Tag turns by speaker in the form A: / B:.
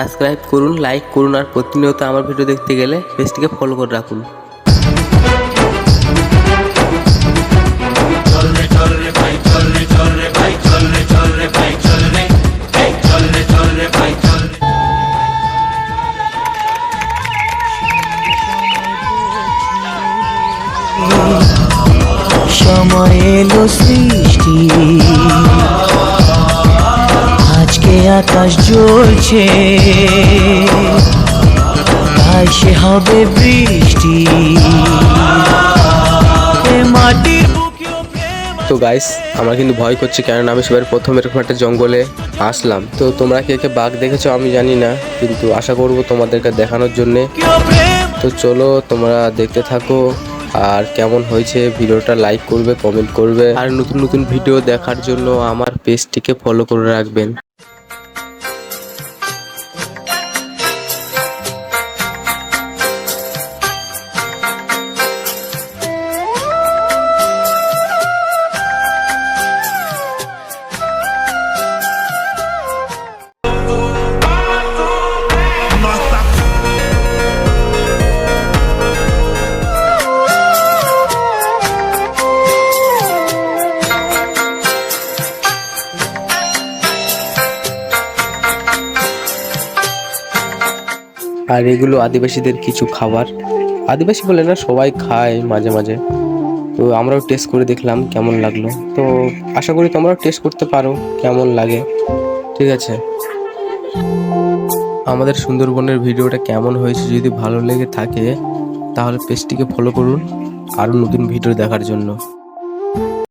A: Subscribe করুন like করুন আর প্রতিনিয়ত আমার ভিডিও দেখতে গেলে পেজটিকে ফলো করে রাখুন।
B: সময় এলো সৃষ্টি। আকাশ জ্বলছে। তাই সে হবে বৃষ্টি। মাটির
A: তো গাইস আমার কিন্তু ভয় করছে কেননা আমি সবার প্রথম এরকম একটা জঙ্গলে আসলাম। তো তোমরা কে কে বাঘ দেখেছ আমি জানি না কিন্তু আশা করব তোমাদেরকে দেখানোর জন্যে। তো চলো তোমরা দেখতে থাকো আর কেমন হয়েছে ভিডিওটা লাইক করবে কমেন্ট করবে। আর নতুন নতুন ভিডিও দেখার জন্য আমার পেজটিকে ফলো করে রাখবেন। আর এগুলো আদিবাসীদের কিছু খাবার। আদিবাসী বলে না, সবাই খায় মাঝে মাঝে। তো আমরাও টেস্ট করে দেখলাম কেমন লাগল। তো আশা করি তোমরাও টেস্ট করতে পারো, কেমন লাগে। ঠিক আছে? আমাদের সুন্দরবনের ভিডিওটা কেমন হয়েছে যদি ভালো লেগে থাকে, তাহলে পেজটিকে ফলো করুন। আরও নতুন ভিডিও দেখার জন্য।